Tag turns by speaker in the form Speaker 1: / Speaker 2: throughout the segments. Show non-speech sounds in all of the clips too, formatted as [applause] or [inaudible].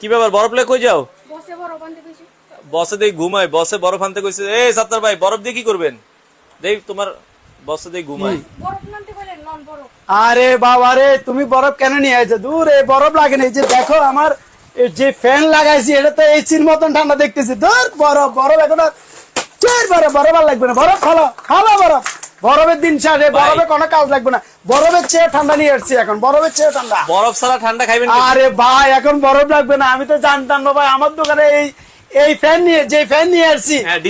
Speaker 1: কি ব্যাপার বরফ লে কই যাও?
Speaker 2: বসে
Speaker 1: বসে ঘুমায় বসে বরফ আনতে কইছে। এই সাত্তার ভাই বরফ দিয়ে কি করবেন? দেই তোমার বসে দিয়ে ঘুমায়।
Speaker 3: আরে বাবা রে তুমি বরফ কেন নিয়ে আইছো? দূর এই বরফ লাগে না। এই যে দেখো আমার যে ফ্যান লাগাইছি এটা তো এসির মতন ঠান্ডা দেখতেছি। দূর বরফ বরফ এখন আর চার বরফ বরফ আর লাগবে না। বরফ খালো খালো বরফ। বরফের দিন ছাড়ে বরফে কোনো কাজ লাগবে না। বরফের চেয়ে ঠান্ডা নিয়ে আসছি এখন বরফের চেয়ে ঠান্ডা।
Speaker 1: বরফ ছাড়া ঠান্ডা খাইবেন?
Speaker 3: আরে ভাই এখন বরফ লাগবে না আমি তো জানতাম না ভাই আমার দোকানে এই এই ফ্যান নিয়ে যে ফ্যান নিয়ে আসছি।
Speaker 1: হ্যাঁ,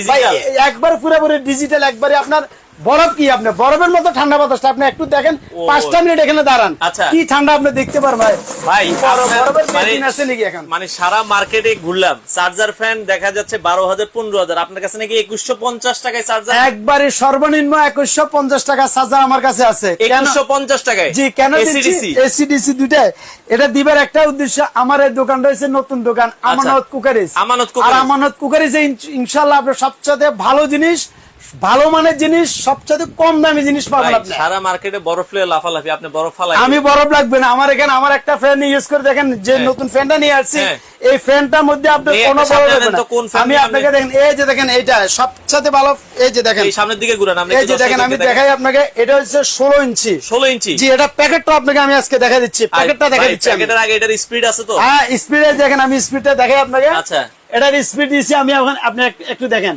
Speaker 3: একবার পুরোপুরি ডিজিটাল একবারে আপনার বরফ কি আপনি? বরফের মতো ঠান্ডা বাতাসটা আপনি একটু দেখেন। পাঁচটা মিনিট এখানে দাঁড়ান।
Speaker 1: আচ্ছা।
Speaker 3: কি ঠান্ডা আপনি দেখতে পারবেন ভাই?
Speaker 1: ভাই মানে মানে সারা মার্কেটে ঘুরলাম। চার্জার ফ্যান দেখা যাচ্ছে বারো হাজার পনেরো হাজার। আপনার কাছে নাকি একুশশো পঞ্চাশ টাকায় চার্জার?
Speaker 3: একবারে সর্বনিম্ন একুশশো পঞ্চাশ টাকা চার্জার আমার কাছে আছে।
Speaker 1: একুশশো পঞ্চাশ টাকায়?
Speaker 3: জি কেন
Speaker 1: এসিডিসি
Speaker 3: এসিডিসি দুইটাই। এটা দিবার একটা উদ্দেশ্য আমার এই দোকানটা হচ্ছে নতুন দোকান আমানত কুকারিজ।
Speaker 1: আচ্ছা। আমানত
Speaker 3: আর। আমানত কুকারিজে ইন- ইনশাল্লাহ আপনার সবচেয়ে ভালো জিনিস ভালো মানের জিনিস সবচেয়ে কম দামি জিনিস পাবেন আপনি।
Speaker 1: সারা মার্কেটে বরফ লে লাফালাফি আপনি বরফ ফালাই
Speaker 3: আমি বরফ লাগবে না। আমার এখানে আমার একটা ফ্যান ইউজ করে দেখেন যে
Speaker 1: হ্যাঁ।
Speaker 3: নতুন ফ্যানটা নিয়ে আসছি
Speaker 1: হ্যাঁ।
Speaker 3: এই ফ্যানটার মধ্যে আপনার
Speaker 1: এই
Speaker 3: কোনো বরফ লাগবে না। আমি আপনাকে দেখেন এই যে দেখেন এইটা সবচেয়ে ভালো এই যে দেখেন।
Speaker 1: সামনের দিকে ঘুরান
Speaker 3: এই যে দেখেন আমি দেখাই আপনাকে এটা হচ্ছে ষোলো ইঞ্চি।
Speaker 1: ষোলো ইঞ্চি।
Speaker 3: জি এটা প্যাকেটটা আপনাকে আমি আজকে দেখা দিচ্ছি প্যাকেটটা দেখা দিচ্ছি
Speaker 1: প্যাকেটের আগে এটার স্পিড আছে তো?
Speaker 3: হ্যাঁ স্পিডে দেখেন আমি স্পিডটা দেখাই আপনাকে।
Speaker 1: আচ্ছা।
Speaker 3: এটার স্পিড দিচ্ছি আমি এখন আপনি একটু দেখেন।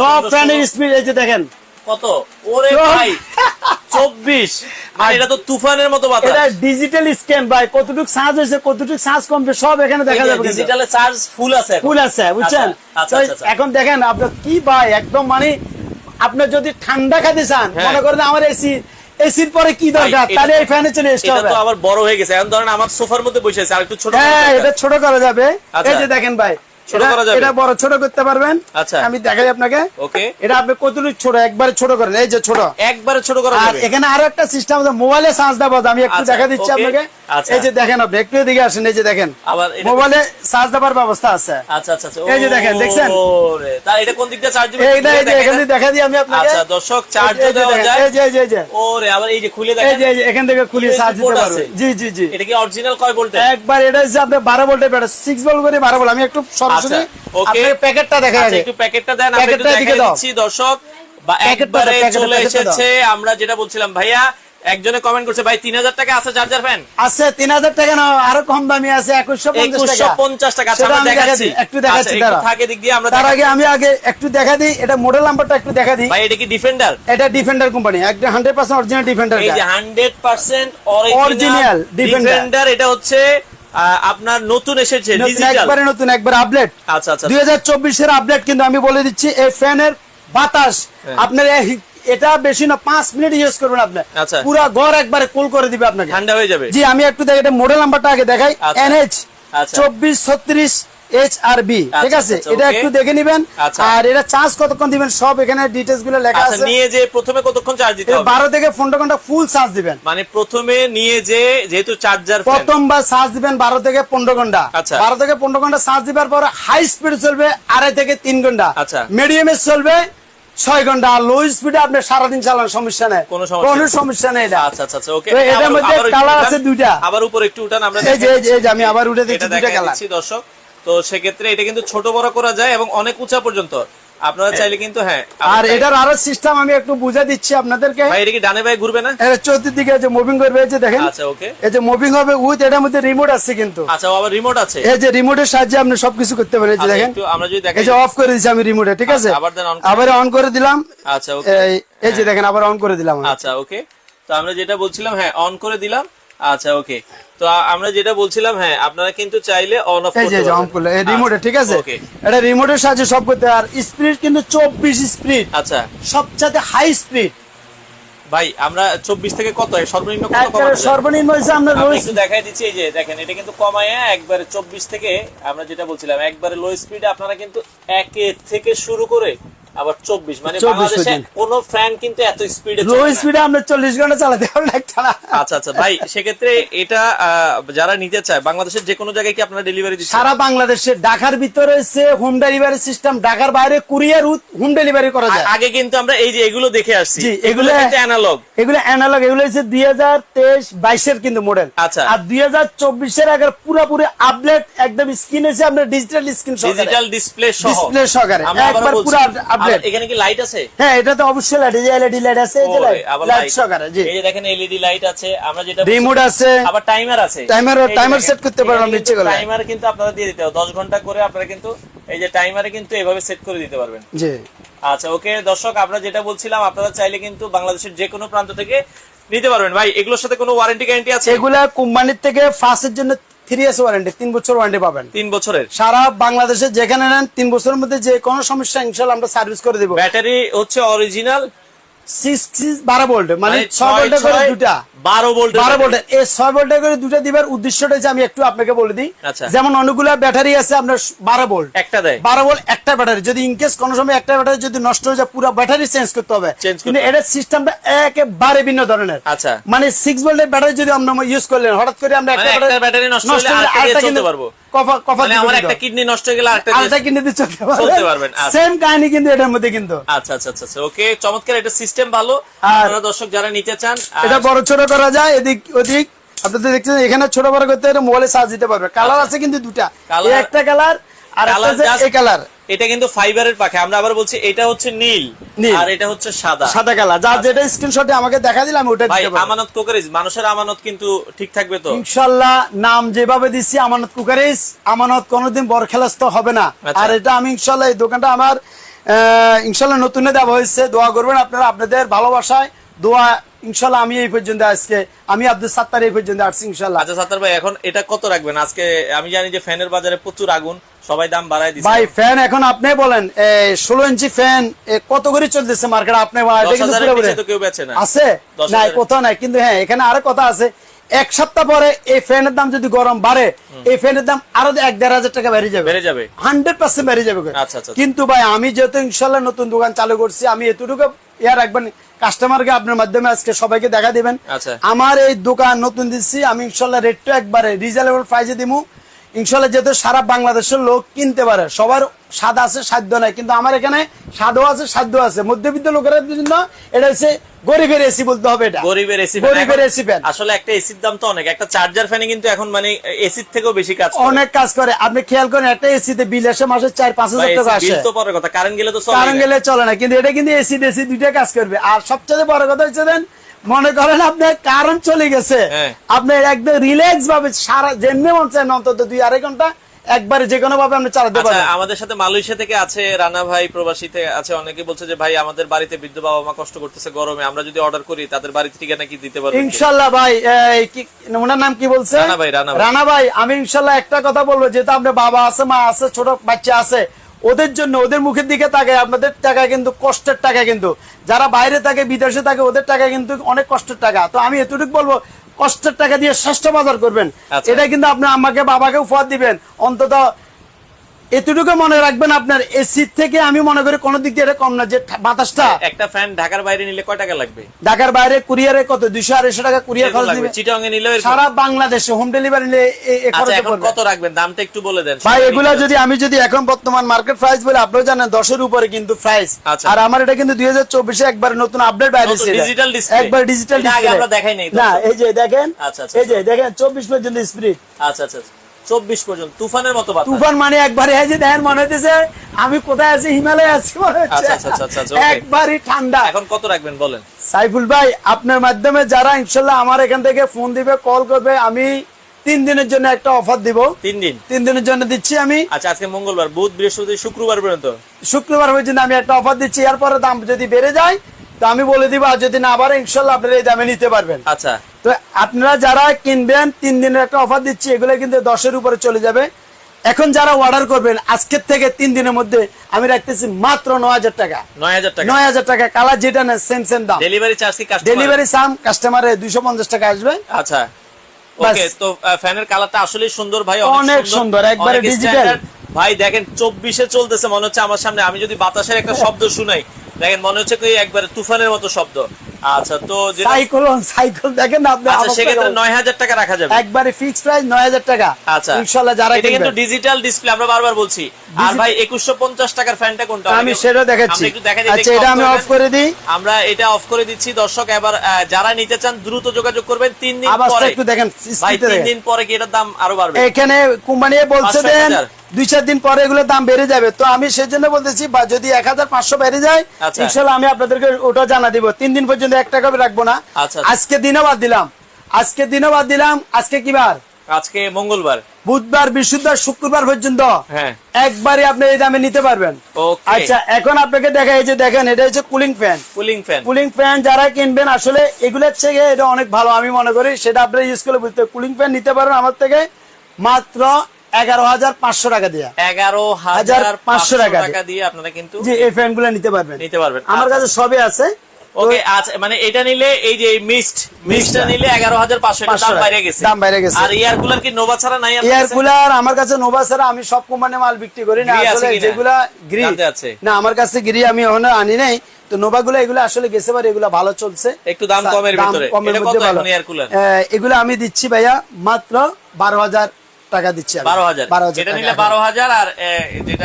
Speaker 3: সব ফ্যানের স্পিড এই যে দেখেন।
Speaker 1: কত? ওরে ভাই [laughs] চব্বিশ। মানে এটা তো তুফানের মতো
Speaker 3: এটা ডিজিটাল স্ক্যান ভাই কতটুকু চার্জ হয়েছে কতটুকু চার্জ কমবে সব এখানে দেখা যাবে
Speaker 1: ডিজিটালে চার্জ ফুল আছে।
Speaker 3: ফুল আছে বুঝছেন?
Speaker 1: আচ্ছা, আচ্ছা, আচ্ছা।
Speaker 3: এখন দেখেন আপনার কি ভাই একদম মানে আপনার যদি ঠান্ডা খেতে চান
Speaker 1: হ্যাঁ।
Speaker 3: মনে করেন আমার এসি এসির পরে কি দরকার? তাহলে এই ফ্যানে চলে আসতে
Speaker 1: এটা তো আবার বড় হয়ে গেছে। এখন ধরেন আমার সোফার মধ্যে বসে আছে আর একটু ছোট
Speaker 3: হ্যাঁ এটা ছোট করা যাবে। এই যে দেখেন ভাই এটা- বড় ছোট করতে পারবেন।
Speaker 1: আচ্ছা।
Speaker 3: আমি দেখাই আপনাকে।
Speaker 1: ওকে
Speaker 3: এটা আপনি কতটুকু ছোট? একবারে ছোট করেন। এই যে ছোট।
Speaker 1: একবারে ছোট করা
Speaker 3: আর এখানে আরও একটা সিস্টেম আছে মোবাইলে চার্জ দেবো আমি একটু
Speaker 1: আচ্ছা,
Speaker 3: দেখা দিচ্ছি আপনাকে।
Speaker 1: আচ্ছা।
Speaker 3: এই যে দেখেন আপনি একটু এদিকে আসেন এই যে দেখেন। মোবাইলে চার্জ দেওয়ার ব্যবস্থা আছে।
Speaker 1: আচ্ছা আচ্ছা আচ্ছা।
Speaker 3: এই যে দেখেন, দেখছেন?
Speaker 1: ওরে, এটা কোন দিক চার্জ দিবেন?
Speaker 3: এইটা এই যে এখানে দেখা দিই আমি আপনাকে।
Speaker 1: আচ্ছা দর্শক চার্জ
Speaker 3: যে- এই যে
Speaker 1: দেওয়া যায়।
Speaker 3: এই যে এই যে
Speaker 1: ওরে আবার এই যে খুলে
Speaker 3: এই যে এই যে এখান থেকে খুলে চার্জ দিতে পারবে জি জি জি।
Speaker 1: এটা কি অরিজিনাল কয় ভোল্টের
Speaker 3: একবার এটা হচ্ছে আপনার বারো ভোল্টের ব্যাটারি ভোল্ট করে বারো ভোল্ট আমি একটু সরাসরি
Speaker 1: আচ্ছা, ওকে।
Speaker 3: প্যাকেটটা দেখা
Speaker 1: আচ্ছা, একটু প্যাকেটটা দেন আমি একটু
Speaker 3: প্যাকেটটা এদিকে
Speaker 1: দেখাই
Speaker 3: দাও।
Speaker 1: দিচ্ছি দর্শক। বা একবারে চলে এসেছে আমরা যেটা বলছিলাম ভাইয়া একজনে কমেন্ট করছে ভাই তিন হাজার টাকা আছে চার্জার ফ্যান
Speaker 3: আছে তিন হাজার টাকা না আরও কম দামি আছে একুশশো পঞ্চাশ
Speaker 1: একুশশো
Speaker 3: টাকা
Speaker 1: পঞ্চাশ টাকা আচ্ছা,
Speaker 3: একটু দেখাচ্ছি,
Speaker 1: একটু
Speaker 3: দাঁড়াও।
Speaker 1: থাকে দিক দিয়ে আমরা
Speaker 3: তার আগে আমি আগে একটু দেখা দিই এটা মডেল নাম্বারটা একটু দেখা দিই।
Speaker 1: ভাই এটা কি ডিফেন্ডার
Speaker 3: এটা ডিফেন্ডার কোম্পানি একটা হান্ড্রেড পার্সেন্ট অরিজিনাল ডিফেন্ডার
Speaker 1: এই যে হান্ড্রেড পার্সেন্ট অরিজিনাল। ডিফেন্ডার এটা হচ্ছে আপনার নতুন এসেছে
Speaker 3: একবারে নতুন একবার আপডেট
Speaker 1: আচ্ছা আচ্ছা
Speaker 3: দুই হাজার চব্বিশের আপডেট কিন্তু আমি বলে দিচ্ছি এই ফ্যানের বাতাস
Speaker 1: হ্যাঁ।
Speaker 3: আপনার এটা বেশি না পাঁচ মিনিট ইউজ করবেন আপনি
Speaker 1: আচ্ছা।
Speaker 3: পুরো ঘর একবারে কুল করে দিবে আপনাকে
Speaker 1: ঠান্ডা হয়ে যাবে
Speaker 3: জি আমি একটু দেখ এটা মডেল নাম্বারটা আগে দেখাই
Speaker 1: আচ্ছা।
Speaker 3: এনএইচ
Speaker 1: আচ্ছা।
Speaker 3: চব্বিশ ছত্রিশ এইচ আর বি ঠিক
Speaker 1: আচ্ছা,
Speaker 3: আছে?
Speaker 1: আচ্ছা,
Speaker 3: এটা একটু দেখে নিবেন।
Speaker 1: আচ্ছা।
Speaker 3: আর এটা চার্জ কতক্ষণ দিবেন সব এখানে ডিটেলসগুলো লেখা আছে।
Speaker 1: নিয়ে যে প্রথমে কতক্ষণ চার্জ দিতে হবে?
Speaker 3: বারো থেকে পনেরো ঘণ্টা ফুল চার্জ দিবেন।
Speaker 1: মানে প্রথমে নিয়ে যে যেহেতু চার্জার
Speaker 3: প্রথমবার চার্জ দিবেন বারো থেকে পনেরো
Speaker 1: ঘণ্টা।
Speaker 3: বারো থেকে পনেরো ঘণ্টা চার্জ দিবার পর হাই স্পিড চলবে আড়াই থেকে তিন ঘণ্টা।
Speaker 1: আচ্ছা।
Speaker 3: মিডিয়ামে চলবে ছয় ঘণ্টা। আর লো স্পিডে আপনি সারাদিন চালান সমস্যা নেই।
Speaker 1: কোনো সমস্যা নেই।
Speaker 3: এটা।
Speaker 1: আচ্ছা ওকে
Speaker 3: এটার মধ্যে কালার আছে দুইটা।
Speaker 1: আবার উপর একটু উঠান আমরা
Speaker 3: যে এই আমি আবার উঠে দিচ্ছি দুইটা কালার
Speaker 1: দর্শক। তো সেক্ষেত্রে এটা কিন্তু ছোট বড় করা যায় এবং অনেক উঁচা পর্যন্ত। আপনারা চাইলে কিন্তু হ্যাঁ
Speaker 3: আর এটার আরও সিস্টেম আমি একটু বুঝে দিচ্ছি আপনাদেরকে।
Speaker 1: ভাই এটা কি ডানে ভাই ঘুরবে না?
Speaker 3: এটা চতুর্দিকে যে মুভিং করবে যে দেখেন।
Speaker 1: আচ্ছা ওকে।
Speaker 3: এই যে মুভিং হবে উইথ এটার মধ্যে রিমোট আছে কিন্তু।
Speaker 1: আচ্ছা আবার রিমোট আছে?
Speaker 3: এই যে রিমোটের সাহায্যে আপনি সবকিছু করতে পারেন যে
Speaker 1: আচ্ছা,
Speaker 3: দেখেন।
Speaker 1: একটু আমরা যদি দেখাই
Speaker 3: এই যে অফ করে দিচ্ছি আমি রিমোটে ঠিক আছে?
Speaker 1: আচ্ছা, আবার দেন করে-
Speaker 3: আবার অন করে দিলাম।
Speaker 1: আচ্ছা ওকে।
Speaker 3: এই এই যে দেখেন আবার অন করে দিলাম
Speaker 1: আচ্ছা ওকে। তো আমরা যেটা বলছিলাম হ্যাঁ অন করে দিলাম। আচ্ছা ওকে তো আমরা যেটা বলছিলাম হ্যাঁ আপনারা কিন্তু চাইলে অন অফ করতে
Speaker 3: এই যে অন করলে এই রিমোটে ঠিক আছে?
Speaker 1: ওকে
Speaker 3: এটা রিমোটের সাহায্যে সব করতে আর স্পিড কিন্তু চব্বিশ স্পিড
Speaker 1: আচ্ছা।
Speaker 3: সবচেয়ে হাই স্পিড
Speaker 1: ভাই আমরা চব্বিশ থেকে কত? সর্বনিম্ন কত কমানো
Speaker 3: সর্বনিম্ন হচ্ছে আপনার
Speaker 1: আমি
Speaker 3: low
Speaker 1: একটু দেখাই দিচ্ছি এই যে দেখেন এটা কিন্তু কমায় একবারে চব্বিশ থেকে আমরা যেটা বলছিলাম একবারে লো স্পিডে আপনারা কিন্তু একে থেকে শুরু করে আবার চব্বিশ মানে বাংলাদেশে। কোনো ফ্যান কিন্তু এত স্পিডে
Speaker 3: লো স্পিডে আমরা চল্লিশ ঘণ্টা চালাতে
Speaker 1: আচ্ছা আচ্ছা ভাই সেক্ষেত্রে এটা যারা নিতে চায় বাংলাদেশের যে কোনো জায়গায় কি আপনারা ডেলিভারি দিচ্ছেন?
Speaker 3: সারা বাংলাদেশে ঢাকার ভিতরে হচ্ছে হোম ডেলিভারি সিস্টেম ঢাকার বাইরে কুরিয়ার হোম ডেলিভারি করা যায়।
Speaker 1: আগে কিন্তু আমরা এই যে এগুলো দেখে আসছি এগুলো কিন্তু অ্যানালগ
Speaker 3: এগুলো অ্যানালগ এগুলো হচ্ছে দুই হাজার তেইশ বাইশের কিন্তু মডেল
Speaker 1: আচ্ছা।
Speaker 3: আর দুই হাজার চব্বিশের আগে পুরোপুরি আপডেট একদম স্ক্রিন এসে আপনার ডিজিটাল স্ক্রিন
Speaker 1: ডিজিটাল ডিসপ্লে সহ।
Speaker 3: Display সহকারে,
Speaker 1: আমরা
Speaker 3: একবার পুরো update।
Speaker 1: এখানে কি লাইট আছে?
Speaker 3: হ্যাঁ এটা তো অবশ্যই লাইট এলইডি লাইট আছে এই যে লাইট। সহকারে জি।
Speaker 1: এই যে দেখেন এলইডি লাইট আছে আমরা যেটা
Speaker 3: রিমোট আছে।
Speaker 1: আবার টাইমার আছে।
Speaker 3: Timer- timer set করতে পারবেন নিচে গেলে।
Speaker 1: টাইমার কিন্তু আপনারা দিয়ে দিতে হবে। 10 ঘণ্টা করে আপনারা কিন্তু এই যে টাইমারে কিন্তু এভাবে সেট করে দিতে পারবেন।
Speaker 3: জি।
Speaker 1: আচ্ছা ওকে দর্শক আমরা যেটা বলছিলাম আপনারা চাইলে কিন্তু বাংলাদেশের যে কোনো প্রান্ত থেকে নিতে পারবেন। ভাই এগুলোর সাথে কোনো ওয়ারেন্টি গ্যারান্টি আছে?
Speaker 3: এগুলা কোম্পানির থেকে ফার্স্টের জন্য থ্রি ইয়ার্স ওয়ারেন্টি তিন বছর ওয়ারেন্টি পাবেন।
Speaker 1: তিন বছরের?
Speaker 3: সারা বাংলাদেশে যেখানে নেন তিন বছরের মধ্যে যে কোনো সমস্যা ইনশাল্লাহ আমরা সার্ভিস করে দেবো।
Speaker 1: ব্যাটারি হচ্ছে অরিজিনাল
Speaker 3: সিক্স বারো ভোল্ট মানে
Speaker 1: মানে
Speaker 3: ছয় করে দুটা
Speaker 1: বারো ভোল্ট
Speaker 3: বারো ভোল্টের এই ছয় ভোল্টে করে দুটা দিবার উদ্দেশ্যটা যে আমি একটু আপনাকে বলে দিই।
Speaker 1: আচ্ছা।
Speaker 3: যেমন অনেকগুলা ব্যাটারি আছে আপনার বারো ভোল্ট
Speaker 1: একটা দেয়।
Speaker 3: বারো ভোল্ট একটা ব্যাটারি। যদি ইনকেস কোনো সময় একটা ব্যাটারি যদি নষ্ট হয়ে যায় পুরো ব্যাটারি চেঞ্জ করতে হবে। কিন্তু
Speaker 1: হবে।
Speaker 3: এটার সিস্টেমটা একেবারে ভিন্ন ধরনের।
Speaker 1: আচ্ছা।
Speaker 3: মানে সিক্স ভোল্টের ব্যাটারি যদি আমরা ইউজ করলেন হঠাৎ করে আমরা
Speaker 1: মানে একটা ব্যাটারি নষ্ট হলে আরেকটা দিয়ে
Speaker 3: আরেকটা
Speaker 1: চলতে
Speaker 3: কিন্তু
Speaker 1: পারব।
Speaker 3: কফা কফা
Speaker 1: মানে আমার একটা কিডনি নষ্ট হয়ে গেলে আরেকটা
Speaker 3: আরেকটা
Speaker 1: দিয়ে-
Speaker 3: দিয়ে চলতে
Speaker 1: চলতে পারবেন, আচ্ছা।
Speaker 3: সেম কাহিনী কিন্তু এটার মধ্যে কিন্তু।
Speaker 1: আচ্ছা আচ্ছা আচ্ছা ওকে চমৎকার এটা সিস্টেম ভালো। আপনারা দর্শক যারা নিতে চান
Speaker 3: এটা বড় ছোট করা যায় এদিক ওদিক। আপনাদের দেখছেন এখানে ছোট বড় করতে মোবাইলে চার্জ দিতে পারবে। কালার আছে কিন্তু দুটা একটা কালার আর একটা কালার
Speaker 1: এটা কিন্তু ফাইবারের পাখে। আমরা আবার বলছি এটা হচ্ছে নীল। আর এটা হচ্ছে সাদা।
Speaker 3: সাদা কালার যার যেটা স্ক্রিনশটে আমাকে দেখা দিলাম ওটা
Speaker 1: ভাই
Speaker 3: দিতে
Speaker 1: আমানত কোকারিজ মানুষের আমানত কিন্তু ঠিক থাকবে তো?
Speaker 3: ইনশাল্লাহ নাম যেভাবে দিচ্ছি আমানত কুকারিস আমানত কোনোদিন বরখেলাস্ত হবে না।
Speaker 1: আচ্ছা।
Speaker 3: আর এটা আমি ইনশাল্লাহ এই দোকানটা আমার আহ, ইনশাল্লাহ নতুনে দেওয়া হয়েছে। দোয়া করবেন আপনারা আপনাদের ভালোবাসায়। দোয়া ইনশাল্লাহ আমি এই পর্যন্ত আজকে আমি আব্দুল সাত্তার এই পর্যন্ত আসছি ইনশাল্লাহ।
Speaker 1: আচ্ছা সাত্তার ভাই এখন এটা কত রাখবেন? আজকে আমি জানি যে ফ্যানের বাজারে প্রচুর আগুন সবাই দাম বাড়ায় দিচ্ছে।
Speaker 3: ভাই ফ্যান এখন আপনি বলেন ষোলো ইঞ্চি ফ্যান কত করে চলতেছে মার্কেট আপনি আছে? না কোথাও নাই। কিন্তু হ্যাঁ এখানে আরও কথা আছে। এক সপ্তাহ পরে এই ফ্যানের দাম যদি গরম বাড়ে এই ফ্যানের দাম আরও এক দেড় হাজার টাকা বেড়ে যাবে।
Speaker 1: বেড়ে যাবে।
Speaker 3: হান্ড্রেড পার্সেন্ট বেড়ে যাবে।
Speaker 1: আচ্ছা, আচ্ছা।
Speaker 3: কিন্তু ভাই আমি যেহেতু ইনশাল্লাহ নতুন দোকান চালু করছি আমি এতটুকু ইয়ার রাখবেন কাস্টমারকে আপনার মাধ্যমে আজকে সবাইকে দেখা দিবেন
Speaker 1: আচ্ছা।
Speaker 3: আমার এই দোকান নতুন দিচ্ছি আমি ইনশাল্লাহ রেটটা একবারে রিজনেবল প্রাইসে দিমু ইনশাল্লাহ যেহেতু সারা বাংলাদেশের লোক কিনতে পারে সবার স্বাদ আছে সাধ্য নাই। কিন্তু আমার এখানে স্বাদও আছে সাধ্য আছে। মধ্যবিত্ত লোকের জন্য এটা হচ্ছে গরিবের এসি বলতে হবে এটা।
Speaker 1: গরিবের এসি
Speaker 3: গরিবের এসি ফ্যান
Speaker 1: আসলে একটা এসির দাম তো অনেক। একটা চার্জার ফ্যানে কিন্তু এখন মানে এসির থেকেও বেশি কাজ
Speaker 3: অনেক কাজ করে। আপনি খেয়াল করেন একটা এসিতে বিল আসে মাসে চার পাঁচ হাজার টাকা আসে।
Speaker 1: তো পরের কথা। কারেন্ট গেলে তো চলে
Speaker 3: কারণ গেলে চলে না। কিন্তু এটা কিন্তু এসি দেসি দুইটা কাজ করবে। আর সবচেয়ে বড় কথা হচ্ছে দেন মনে করেন আপনার কারেন্ট চলে গেছে
Speaker 1: হ্যাঁ।
Speaker 3: আপনি একদম রিল্যাক্স ভাবে সারা যেমনি মন চায় না অন্তত দুই আড়াই ঘণ্টা একবারে যে কোনো ভাবে আপনি চালাতে
Speaker 1: আচ্ছা
Speaker 3: পারবেন
Speaker 1: আমাদের সাথে মালয়েশিয়া থেকে আছে রানা ভাই প্রবাসী থেকে আছে অনেকে বলছে যে ভাই আমাদের বাড়িতে বৃদ্ধ বাবা মা কষ্ট করতেছে গরমে আমরা যদি অর্ডার করি তাদের বাড়িতে ঠিকানা কি দিতে পারবেন কি?
Speaker 3: ইনশাল্লাহ ভাই এই কি ওনার নাম কি বলছে
Speaker 1: রানা ভাই, রানা ভাই।
Speaker 3: রানা ভাই আমি ইনশাল্লাহ একটা কথা বলব যেহেতু আপনার বাবা আছে মা আছে ছোট বাচ্চা আছে ওদের জন্য ওদের মুখের দিকে তাকে আপনাদের টাকা কিন্তু কষ্টের টাকা কিন্তু। যারা বাইরে থাকে বিদেশে থাকে ওদের টাকা কিন্তু অনেক কষ্টের টাকা। তো আমি এতটুকু বলব কষ্টের টাকা দিয়ে শ্রেষ্ঠ বাজার করবেন।
Speaker 1: আচ্ছা।
Speaker 3: এটা কিন্তু আপনি আমাকে বাবাকে উপহার দিবেন। অন্তত এতটুকু মনে রাখবেন আপনার এসি থেকে আমি মনে করি কোনো দিক দিয়ে কম না। যে বাতাসটা
Speaker 1: একটা ফ্যান ঢাকার বাইরে নিলে কয় টাকা লাগবে?
Speaker 3: ঢাকার বাইরে কুরিয়ারে কত? দুইশো আড়াইশো টাকা কুরিয়ার খরচ দিবে।
Speaker 1: চিটং এ এরকম?
Speaker 3: সারা বাংলাদেশে হোম ডেলিভারি নিলে
Speaker 1: আচ্ছা। কত রাখবেন? দামটা একটু বলে দেন।
Speaker 3: ভাই এগুলা যদি আমি যদি এখন বর্তমান মার্কেট প্রাইস বলে আপনারা জানেন দশের উপরে কিন্তু প্রাইস
Speaker 1: আচ্ছা।
Speaker 3: আর আমার এটা কিন্তু দুই হাজার চব্বিশে একবার নতুন আপডেট বাইরে
Speaker 1: digital
Speaker 3: একবার ডিজিটাল
Speaker 1: দেখাই নাই
Speaker 3: না এই যে দেখেন
Speaker 1: আচ্ছা, আচ্ছা,
Speaker 3: এই যে দেখেন চব্বিশ পর্যন্ত স্পিড
Speaker 1: আচ্ছা আচ্ছা। চব্বিশ পর্যন্ত তুফানের মতো
Speaker 3: তুফান মানে একবারে এই যে দেখেন মনে হইতেছে আমি কোথায় আছি? হিমালয়ে আছি
Speaker 1: আচ্ছা, আচ্ছা, আচ্ছা.
Speaker 3: একবারই ঠান্ডা।
Speaker 1: এখন কত রাখবেন বলেন?
Speaker 3: সাইফুল ভাই আপনার মাধ্যমে যারা ইনশাল্লাহ আমার এখান থেকে ফোন দিবে কল করবে আমি তিন দিনের জন্য একটা অফার দিব।
Speaker 1: তিন দিন?
Speaker 3: তিন দিনের জন্য দিচ্ছি আমি।
Speaker 1: আচ্ছা আজকে মঙ্গলবার বুধ বৃহস্পতি শুক্রবার পর্যন্ত?
Speaker 3: শুক্রবার পর্যন্ত আমি একটা অফার দিচ্ছি এরপরে দাম যদি বেড়ে যায় তো আমি বলে দিব আর যদি না বাড়ে ইনশাল্লাহ আপনারা এই দামে নিতে পারবেন।
Speaker 1: আচ্ছা।
Speaker 3: তো আপনারা যারা কিনবেন তিন দিনের একটা অফার দিচ্ছি এগুলো কিন্তু দশের উপরে চলে যাবে। এখন যারা অর্ডার করবেন আজকের থেকে তিন দিনের মধ্যে আমি রাখতেছি মাত্র নয় হাজার টাকা।
Speaker 1: নয় হাজার টাকা।
Speaker 3: নয় হাজার টাকা কালার যেটা নেন সেম সেম দাম।
Speaker 1: ডেলিভারি চার্জ কি
Speaker 3: ডেলিভারি সাম কাস্টমারে দুইশো পঞ্চাশ টাকা আসবে।
Speaker 1: আচ্ছা। ওকে তো ফ্যানের কালারটা আসলে সুন্দর ভাই
Speaker 3: অনেক সুন্দর, একবারে digital।
Speaker 1: ভাই দেখেন চব্বিশে চলতেছে মনে হচ্ছে আমার সামনে। আমি যদি বাতাসের একটা শব্দ শুনাই দেখেন মনে হচ্ছে কি একবারে তুফানের মতো শব্দ। আচ্ছা তো
Speaker 3: সাইকেল সাইকেল দেখেন আপনি
Speaker 1: আচ্ছা সেক্ষেত্রে
Speaker 3: কেমন?
Speaker 1: নয় হাজার টাকা রাখা যাবে।
Speaker 3: একবারে ফিক্সড প্রাইস নয় হাজার টাকা।
Speaker 1: আচ্ছা।
Speaker 3: ইনশাল্লাহ যারা
Speaker 1: এটা কিন্তু ডিজিটাল ডিসপ্লে আমরা বারবার বলছি। আর ভাই একুশশো পঞ্চাশ টাকার ফ্যানটা কোনটা
Speaker 3: আমি সেটা দেখাচ্ছি। আচ্ছা এটা আমি অফ করে দিই।
Speaker 1: আমরা এটা অফ করে দিচ্ছি। দর্শক এবার যারা নিতে চান দ্রুত যোগাযোগ করবেন। দিন পরে
Speaker 3: একটু দেখেন
Speaker 1: ভাই দিন পরে কি এটার দাম আরও বাড়বে?
Speaker 3: এখানে কোম্পানি বলছে দেন দুই চার দিন পরে এগুলোর দাম বেড়ে যাবে। তো আমি সেজন্য বলতেছি বা যদি এক হাজার পাঁচশো বেড়ে যায়
Speaker 1: আচ্ছা।
Speaker 3: ইনশাল্লাহ আমি আপনাদেরকে ওটা জানা দিব। তিন দিন পর্যন্ত এক টাকা রাখব না।
Speaker 1: আচ্ছা, আচ্ছা।
Speaker 3: আজকে দিনও বাদ দিলাম। আজকে দিনও বাদ দিলাম। আজকে কি বার?
Speaker 1: আজকে মঙ্গলবার।
Speaker 3: বুধবার বৃহস্পতিবার শুক্রবার পর্যন্ত
Speaker 1: হ্যাঁ।
Speaker 3: একবারে আপনি এই দামে নিতে পারবেন। আচ্ছা এখন আপনাকে দেখা এই যে দেখেন এটা হচ্ছে cooling fan
Speaker 1: cooling fan
Speaker 3: cooling fan যারা কিনবেন আসলে এগুলোর থেকে এটা অনেক ভালো আমি মনে করি। সেটা আপনি ইউজ করে বুঝতে কুলিং ফ্যান নিতে পারেন আমার থেকে মাত্র এগারো হাজার পাঁচশো টাকা দিয়ে।
Speaker 1: এগারো হাজার
Speaker 3: পাঁচশো টাকা
Speaker 1: টাকা দিয়ে আপনারা কিন্তু
Speaker 3: যে এই ফ্যানগুলো নিতে পারবেন।
Speaker 1: নিতে পারবেন।
Speaker 3: আমার কাছে সবই আছে।
Speaker 1: ওকে আচ্ছা মানে এটা নিলে এই যে মিক্সড মিক্সটা নিলে এগারো হাজার পাঁচশো
Speaker 3: পাঁচশো
Speaker 1: দাম বাইরে গেছে।
Speaker 3: দাম বাইরে গেছে।
Speaker 1: আর এয়ার কুলার কি নোভা ছাড়া নাই
Speaker 3: এয়ার কুলার আমার কাছে নোভা ছাড়া আমি সব কোম্পানির মাল বিক্রি করি না। আসলে? যেগুলা গ্রি না আমার কাছে গ্রি আমি ওখানে আনি নাই। তো নোভা গুলো এগুলো আসলে গেছে বার এগুলো ভালো চলছে।
Speaker 1: একটু দাম কমের ভিতরে। এটা
Speaker 3: মধ্যে
Speaker 1: কত এখন cooler?
Speaker 3: আহ, এগুলো আমি দিচ্ছি ভাইয়া মাত্র বারো হাজার টাকা দিচ্ছি
Speaker 1: বারো হাজার।
Speaker 3: বারো হাজার
Speaker 1: এটা নিলে বারো হাজার আর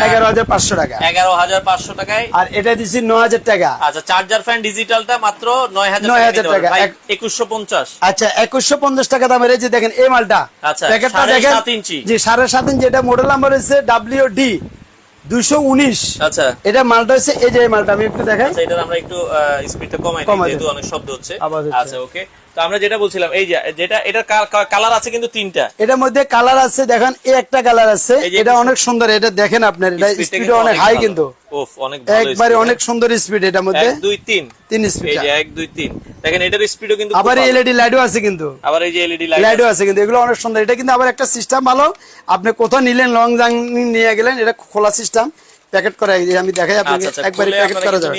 Speaker 3: এগারো হাজার পাঁচশো টাকা।
Speaker 1: এগারো হাজার পাঁচশো টাকায়।
Speaker 3: আর এটা দিচ্ছি ন হাজার টাকা।
Speaker 1: আচ্ছা চার্জার ফ্যান ডিজিটালটা মাত্র নয় হাজার
Speaker 3: 9,000
Speaker 1: টাকা
Speaker 3: টাকা।
Speaker 1: একুশশো পঞ্চাশ।
Speaker 3: আচ্ছা একুশশো পঞ্চাশ টাকা দামের এই যে দেখেন এই মালটা।
Speaker 1: আচ্ছা,
Speaker 3: প্যাকেটটা
Speaker 1: সাড়ে
Speaker 3: দেখেন।
Speaker 1: সাত ইঞ্চি।
Speaker 3: জি সাড়ে সাত ইঞ্চি। এটা মডেল নাম্বার হচ্ছে ডাব্লিউ ডি দুশো উনিশ।
Speaker 1: আচ্ছা।
Speaker 3: এটা মালটা হচ্ছে এই যে মালটা আমি একটু দেখাই।
Speaker 1: আচ্ছা এটার আমরা একটু স্পিডটা কমাই। যেহেতু অনেক শব্দ হচ্ছে।
Speaker 3: হচ্ছে।
Speaker 1: আচ্ছা ওকে তো আমরা যেটা বলছিলাম এই যে যেটা এটার কালার আছে কিন্তু তিনটা।
Speaker 3: এটার মধ্যে কালার আছে দেখেন এই একটা কালার আছে। এটা অনেক সুন্দর এটা দেখেন আপনার এটা স্পিড অনেক হাই কিন্তু। একবারে অনেক সুন্দর স্পিড এটার মধ্যে।
Speaker 1: দুই তিন।
Speaker 3: তিন স্পিড
Speaker 1: এক দুই তিন। দেখেন এটার স্পিডও কিন্তু
Speaker 3: আবার
Speaker 1: ভালো।
Speaker 3: এলইডি লাইটও আছে কিন্তু।
Speaker 1: আবার এই যে এলইডি লাইট
Speaker 3: লাইটও আছে। কিন্তু এগুলো অনেক সুন্দর। এটা কিন্তু আবার একটা সিস্টেম ভালো। আপনি কোথাও নিলেন লং জার্নি নিয়ে গেলেন এটা খোলা সিস্টেম প্যাকেট করা আমি দেখাই আপনাকে
Speaker 1: আচ্ছা, আচ্ছা,
Speaker 3: একবারে প্যাকেট করা যাবে।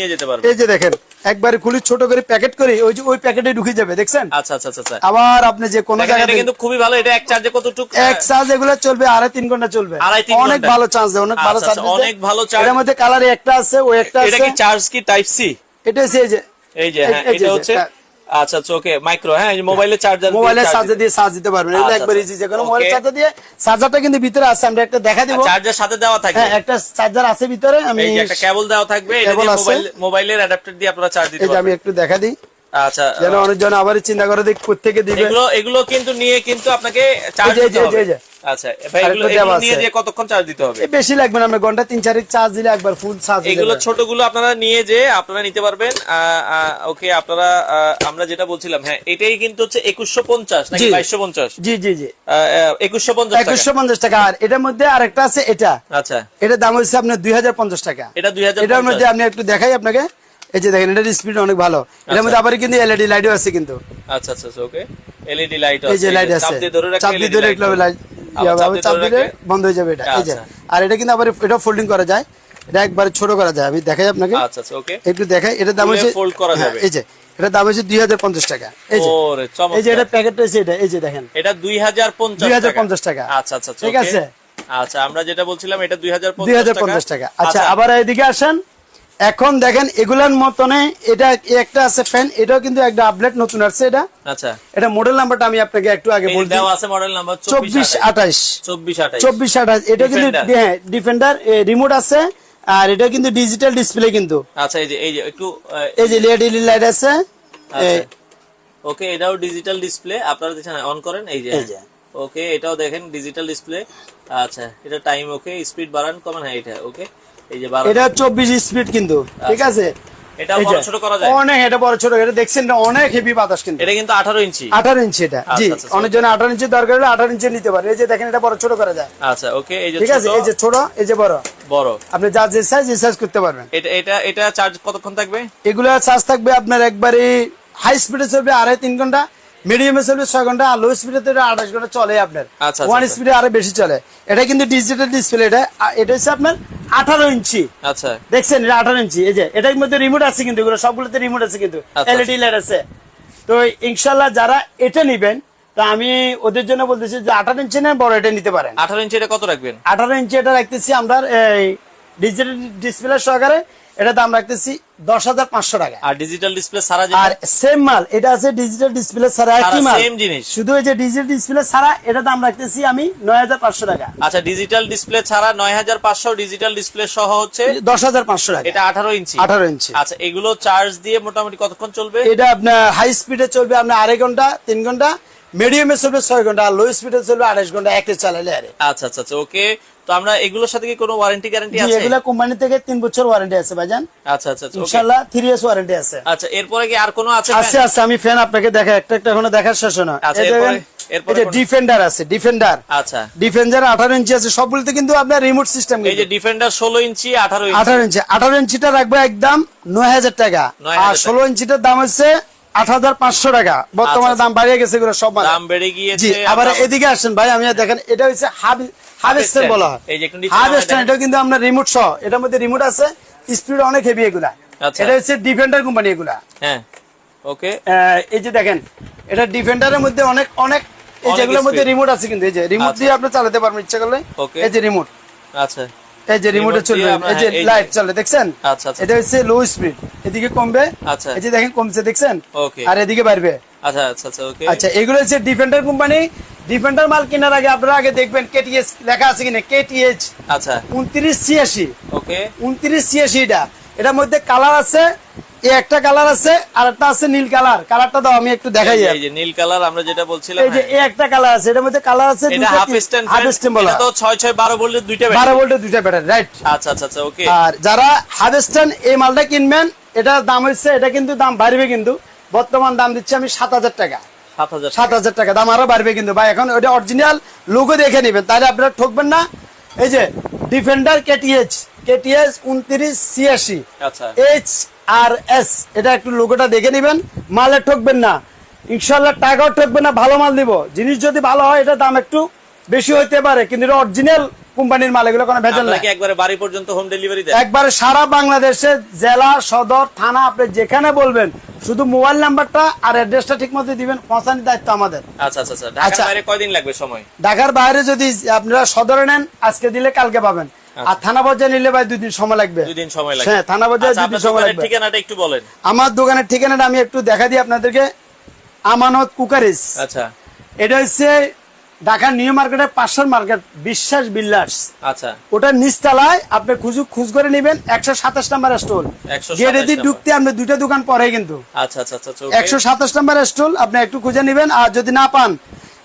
Speaker 3: এই যে দেখেন একবারে খুলি ছোট করে প্যাকেট করি ওই যে ওই প্যাকেটে ঢুকে যাবে দেখছেন?
Speaker 1: আচ্ছা আচ্ছা আচ্ছা আচ্ছা।
Speaker 3: আবার আপনি যে কোনো জায়গায়
Speaker 1: কিন্তু খুবই ভালো এটা এক চার্জে কতটুকু?
Speaker 3: এক চার্জ এগুলো চলবে আড়াই তিন ঘণ্টা চলবে। অনেক ভালো চার্জ দেয় অনেক ভালো চার্জ
Speaker 1: অনেক ভালো charge।
Speaker 3: এর মধ্যে কালারে একটা আছে ওই একটা আছে এটা
Speaker 1: কি চার্জ কি টাইপ সি
Speaker 3: এটা এই যে
Speaker 1: এই যে হ্যাঁ এটা হচ্ছে
Speaker 3: হ্যাঁ।
Speaker 1: আচ্ছা চোখে ওকে মাইক্রো হ্যাঁ মোবাইলে চার্জার
Speaker 3: মোবাইলে চার্জ দিয়ে চার্জ দিতে পারবেন। এটা
Speaker 1: আচ্ছা,
Speaker 3: একবার
Speaker 1: আচ্ছা।
Speaker 3: ইজি যে কোনো. মোবাইল চার্জার দিয়ে চার্জারটা কিন্তু ভিতরে আছে আমরা একটা দেখা দেব।
Speaker 1: চার্জার সাথে দেওয়া থাকবে।
Speaker 3: হ্যাঁ একটা চার্জার আছে ভিতরে আমি
Speaker 1: একটা কেবল দেওয়া থাকবে এটা দিয়ে মোবাইল মোবাইলের অ্যাডাপ্টার দিয়ে আপনারা চার্জ দিতে
Speaker 3: পারবেন এটা আমি একটু দেখা দিই।
Speaker 1: আচ্ছা
Speaker 3: যেন অনেকজন আবার চিন্তা করে দেখ থেকে দিবে।
Speaker 1: এগুলো এগুলো কিন্তু নিয়ে কিন্তু আপনাকে চার্জ দিতে হবে। আচ্ছা ভাই
Speaker 3: আরেকটা
Speaker 1: এগুলো নিয়ে
Speaker 3: আছে।
Speaker 1: দিয়ে কতক্ষণ চার্জ দিতে হবে?
Speaker 3: বেশি লাগবে না আমরা ঘণ্টা তিন চারেক চার্জ দিলে একবার ফুল চার্জ
Speaker 1: এগুলো ছোটগুলো আপনারা নিয়ে যে আপনারা নিতে পারবেন ওকে আপনারা আমরা যেটা বলছিলাম হ্যাঁ এটাই কিন্তু হচ্ছে নাকি
Speaker 3: জি। জি জি
Speaker 1: পঞ্চাশ
Speaker 3: টাকা। আর এটার মধ্যে আরেকটা আছে এটা।
Speaker 1: আচ্ছা।
Speaker 3: এটার দাম হচ্ছে আপনার দুই হাজার পঞ্চাশ টাকা।
Speaker 1: এটা দুই হাজার
Speaker 3: এটার মধ্যে আপনি একটু দেখাই আপনাকে। এই যে দেখেন এটার স্পিড অনেক ভালো। এটার মধ্যে আবার কিন্তু এলইডি লাইটও আছে কিন্তু।
Speaker 1: আচ্ছা আচ্ছা ওকে এলইডি লাইট আছে
Speaker 3: এই যে লাইট আছে।
Speaker 1: চাপ দিয়ে ধরে রাখলে
Speaker 3: চাপ দিয়ে ধরে রাখলে লাইট
Speaker 1: আবার চাপ
Speaker 3: দিলে বন্ধ হয়ে যাবে এটা। এই যে।
Speaker 1: আচ্ছা।
Speaker 3: আর এটা কিন্তু আবার এটা ফোল্ডিং করা যায়। এটা একবার ছোট করা যায়। আমি দেখাই আপনাকে।
Speaker 1: আচ্ছা আচ্ছা ওকে
Speaker 3: একটু দেখাই। এটার দাম হচ্ছে
Speaker 1: fold করা
Speaker 3: হ্যাঁ,
Speaker 1: যাবে।
Speaker 3: এই যে। এটার দাম হচ্ছে দুই হাজার পঞ্চাশ টাকা। এই যে।
Speaker 1: ওরে
Speaker 3: এই যে এটা প্যাকেট রয়েছে এটা। এই যে দেখেন।
Speaker 1: এটা দুই হাজার পঞ্চাশ
Speaker 3: 2050 টাকা।
Speaker 1: আচ্ছা আচ্ছা
Speaker 3: ঠিক আছে।
Speaker 1: আচ্ছা আমরা যেটা বলছিলাম এটা দুই হাজার
Speaker 3: দুই হাজার পঞ্চাশ টাকা। আচ্ছা আবার এদিকে আসেন। এখন দেখেন এগুলার মতনে এটা একটা আছে ফ্যান এটাও কিন্তু একটা আপডেট নতুন আসছে এটা।
Speaker 1: আচ্ছা।
Speaker 3: এটা মডেল নাম্বারটা আমি আপনাকে একটু আগে
Speaker 1: যে দেওয়া আছে মডেল নাম্বার
Speaker 3: চব্বিশ আঠাশ।
Speaker 1: চব্বিশ আঠাশ।
Speaker 3: চব্বিশ আঠাশ। এটা কিন্তু হ্যাঁ ডিফেন্ডার রিমোট আছে আর এটা কিন্তু ডিজিটাল ডিসপ্লে কিন্তু।
Speaker 1: আচ্ছা এই যে এই যে একটু
Speaker 3: এই যে এলইডি লাইট আছে
Speaker 1: আচ্ছা। ওকে এটাও ডিজিটাল ডিসপ্লে আপনারা দেখছেন অন করেন এই যে।
Speaker 3: এই যে।
Speaker 1: ওকে এটাও দেখেন ডিজিটাল ডিসপ্লে আচ্ছা এটা টাইম ওকে স্পিড বাড়ান কমান হ্যাঁ এটা ওকে।
Speaker 3: এটা চব্বিশ স্পিড কিন্তু ঠিক আছে?
Speaker 1: এটা বড় ছোট করা যায়?
Speaker 3: অনেক এটা বড় ছোট এটা দেখছেন অনেক হেভি বাতাস কিন্তু।
Speaker 1: এটা কিন্তু আঠারো ইঞ্চি
Speaker 3: আঠারো ইঞ্চি এটা
Speaker 1: আচ্ছা,
Speaker 3: জি
Speaker 1: আচ্ছা,
Speaker 3: অনেক জন আঠারো ইঞ্চি দরকার হলে আঠারো ইঞ্চি নিতে পারে। এই যে দেখেন এটা বড় ছোট করা যায়।
Speaker 1: আচ্ছা ওকে এই যে
Speaker 3: ঠিক আছে? এই যে ছোট এই যে বড়।
Speaker 1: বড়।
Speaker 3: আপনি যা যে সাইজ এই সাইজ করতে পারবেন।
Speaker 1: এটা এটা এটা চার্জ কতক্ষণ থাকবে?
Speaker 3: এগুলো চার্জ থাকবে আপনার একবারে হাই স্পিডে চলবে আড়াই তিন ঘণ্টা। মিডিয়ামে চলবে ছয় ঘণ্টা আর লো স্পিডে তো এটা আঠাশ ঘণ্টা চলে আপনার।
Speaker 1: আচ্ছা,
Speaker 3: ওয়ান
Speaker 1: আচ্ছা।
Speaker 3: স্পিডে আরও বেশি চলে। এটা কিন্তু ডিজিটাল ডিসপ্লে এটা এটা হচ্ছে আপনার আঠারো ইঞ্চি।
Speaker 1: আচ্ছা।
Speaker 3: দেখছেন এটা আঠারো ইঞ্চি। এই যে এটার মধ্যে রিমোট আছে কিন্তু এগুলো সবগুলোতে রিমোট আছে কিন্তু।
Speaker 1: আচ্ছা।
Speaker 3: এলইডি লাইট আছে। তো ইনশাল্লাহ যারা এটা নিবেন তো আমি ওদের জন্য বলতেছি যে আঠারো ইঞ্চি না বড় এটা নিতে পারেন।
Speaker 1: আঠারো ইঞ্চি এটা কত রাখবেন?
Speaker 3: আঠারো ইঞ্চি এটা রাখতেছি আমরা এই ডিজিটাল ডিসপ্লে সহকারে। এটা দাম রাখতেছি দশ হাজার পাঁচশো টাকা।
Speaker 1: আর ডিজিটাল ডিসপ্লে সারা
Speaker 3: আর সেম মাল এটা আছে ডিজিটাল ডিসপ্লে ছাড়া একই মাল।
Speaker 1: সেম জিনিস।
Speaker 3: শুধু এই যে ডিজিটাল ডিসপ্লে ছাড়া এটা দাম রাখতেছি আমি নয় হাজার পাঁচশো টাকা।
Speaker 1: আচ্ছা ডিজিটাল ডিসপ্লে ছাড়া নয় হাজার পাঁচশো ডিজিটাল ডিসপ্লে সহ হচ্ছে
Speaker 3: দশ হাজার পাঁচশো টাকা।
Speaker 1: এটা আঠারো ইঞ্চি।
Speaker 3: আঠারো ইঞ্চি।
Speaker 1: আচ্ছা এগুলো চার্জ দিয়ে মোটামুটি কতক্ষণ চলবে?
Speaker 3: এটা আপনার হাই স্পিডে চলবে আপনার আড়াই ঘণ্টা তিন ঘণ্টা। মিডিয়ামে চলবে ছয় ঘণ্টা আর লো স্পিডে চলবে আড়াইশ ঘণ্টা একে চালাইলে আরে।
Speaker 1: আচ্ছা আচ্ছা আচ্ছা ওকে। তো আমরা এগুলোর সাথে কি কোনো ওয়ারেন্টি গ্যারান্টি আছে?
Speaker 3: এগুলা কোম্পানি থেকে তিন বছর ওয়ারেন্টি আছে ভাইজান।
Speaker 1: আচ্ছা আচ্ছা আচ্ছা okay।
Speaker 3: থ্রি ইয়ার্স ওয়ারেন্টি আছে।
Speaker 1: আচ্ছা এরপরে কি আর কোনো আছে
Speaker 3: আছে আছে আমি ফ্যান আপনাকে দেখা একটা একটা এখনও দেখার শেষ না।
Speaker 1: আচ্ছা, এরপরে-
Speaker 3: ডিফেন্ডার আছে ডিফেন্ডার
Speaker 1: আচ্ছা।
Speaker 3: ডিফেন্ডার আঠারো ইঞ্চি আছে সবগুলোতে কিন্তু আপনার রিমোট সিস্টেম
Speaker 1: এই যে ডিফেন্ডার ষোলো ইঞ্চি আঠারো ইঞ্চি।
Speaker 3: আঠারো ইঞ্চি আঠারো ইঞ্চিটা রাখব একদম নয় হাজার টাকা। আর ষোলো ইঞ্চিটার দাম হচ্ছে আট হাজার পাঁচশো টাকা। বর্তমানে
Speaker 1: আচ্ছা,
Speaker 3: দাম বাড়িয়ে গেছে সব
Speaker 1: দাম বেড়ে গিয়েছে
Speaker 3: আবার এদিকে আসেন ভাই আমি দেখেন এটা হচ্ছে বলা হয়। কিন্তু রিমোট সহ। এটার মধ্যে রিমোট আছে স্পিড অনেক হেভি এগুলা।
Speaker 1: আচ্ছা।
Speaker 3: এটা হচ্ছে ডিফেন্ডার কোম্পানি এগুলা।
Speaker 1: হ্যাঁ ওকে।
Speaker 3: এই যে দেখেন এটা ডিফেন্ডারের মধ্যে অনেক অনেক এই যেগুলোর মধ্যে রিমোট আছে কিন্তু এই যে রিমোট
Speaker 1: আচ্ছা।
Speaker 3: দিয়ে আপনি চালাতে পারবেন ইচ্ছা করলে। এই যে রিমোট
Speaker 1: আচ্ছা।
Speaker 3: এই যে রিমোটে চলবে এই যে লাইট চলে দেখছেন?
Speaker 1: আচ্ছা, আচ্ছা।
Speaker 3: এটা হচ্ছে লো স্পিড এদিকে কমবে
Speaker 1: আচ্ছা।
Speaker 3: এই যে দেখেন কমছে দেখছেন. আর এদিকে বাড়বে।
Speaker 1: আচ্ছা আচ্ছা আচ্ছা ওকে
Speaker 3: আচ্ছা এগুলো হচ্ছে ডিফেন্ডার কোম্পানি ডিফেন্ডার মাল কেনার আগে আপনারা আগে দেখবেন কেটিএস লেখা আছে কিনা কেটিএইচ
Speaker 1: আচ্ছা।
Speaker 3: উনত্রিশ ছিয়াশি।
Speaker 1: ওকে
Speaker 3: উনত্রিশ ছিয়াশি এটা এটার মধ্যে কালার আছে এই একটা কালার আছে আর একটা আছে নীল কালার। কালারটা দাও আমি একটু দেখাই
Speaker 1: এই যে নীল কালার আমরা যেটা বলছিলাম
Speaker 3: এই যে
Speaker 1: হ্যাঁ।
Speaker 3: এই একটা কালার আছে এটার মধ্যে কালার আছে
Speaker 1: এটা হাফ স্ট্যান্ড
Speaker 3: হাফ স্ট্যান্ড বলা।
Speaker 1: এটা তো 6 6 12 ভোল্টের দুইটা
Speaker 3: বারো
Speaker 1: ব্যাটারি
Speaker 3: ভোল্টের দুইটা ব্যাটারি রাইট
Speaker 1: আচ্ছা আচ্ছা আচ্ছা ওকে
Speaker 3: আর যারা এই মালটা কিনবেন এটার দাম হচ্ছে এটা কিন্তু দাম বাড়বে কিন্তু। বর্তমান দাম দিচ্ছি আমি সাত হাজার টাকা।
Speaker 1: 7000
Speaker 3: সাত হাজার টাকা দাম আরও বাড়বে কিন্তু। ভাই এখন ওটা অরিজিনাল লোগো দেখে নেবেন তাহলে আপনারা ঠকবেন না। এই যে ডিফেন্ডার কেটিএচ কেটিএস উনত্রিশ ছিয়াশি। এইচ আর এস এটা একটু লোগোটা দেখে নেবেন। মালে ঠকবেন না। ইনশাল্লাহ টাকাও ঠকবেন না ভালো মাল দিব। জিনিস যদি ভালো হয় এটা দাম একটু বেশি হইতে পারে। কিন্তু এটা অরিজিনাল কোম্পানির মাল এগুলো কোনো ভেজাল নাই।
Speaker 1: একবারে বাড়ি পর্যন্ত হোম ডেলিভারি দেন
Speaker 3: একবারে সারা বাংলাদেশে জেলা সদর থানা আপনি যেখানে বলবেন শুধু মোবাইল নাম্বারটা আর অ্যাড্রেসটা ঠিক মতো দিবেন পৌঁছানোর দায়িত্ব আমাদের।
Speaker 1: আচ্ছা আচ্ছা আচ্ছা। ঢাকার
Speaker 3: আচ্ছা।
Speaker 1: বাইরে কয়দিন লাগবে সময়?
Speaker 3: ঢাকার বাইরে যদি আপনারা সদরে নেন আজকে দিলে কালকে পাবেন। আর থানা পর্যায়ে নিলে ভাই দুই দিন সময় লাগবে।
Speaker 1: দুই দিন সময় লাগবে।
Speaker 3: হ্যাঁ থানা পর্যায়ে
Speaker 1: আচ্ছা,
Speaker 3: দুই দিন সময় লাগবে।
Speaker 1: ঠিকানাটা একটু বলেন।
Speaker 3: আমার দোকানের ঠিকানাটা আমি একটু দেখা দিই আপনাদেরকে। আমানত কুকারিস
Speaker 1: আচ্ছা।
Speaker 3: এটা হচ্ছে ঢাকার নিউ মার্কেটের পাঁচশোর মার্কেট বিশ্বাস বিল্ডার্স।
Speaker 1: আচ্ছা।
Speaker 3: ওটা নিচতলায় আপনি খুঁজু খুঁজ করে নেবেন একশো সাতাশ নাম্বার স্টল। গেটে দিয়ে ঢুকতে আপনি দুইটা দোকান পরে কিন্তু।
Speaker 1: আচ্ছা আচ্ছা আচ্ছা
Speaker 3: একশো সাতাশ নাম্বার স্টল আপনি একটু খুঁজে নেবেন আর যদি না পান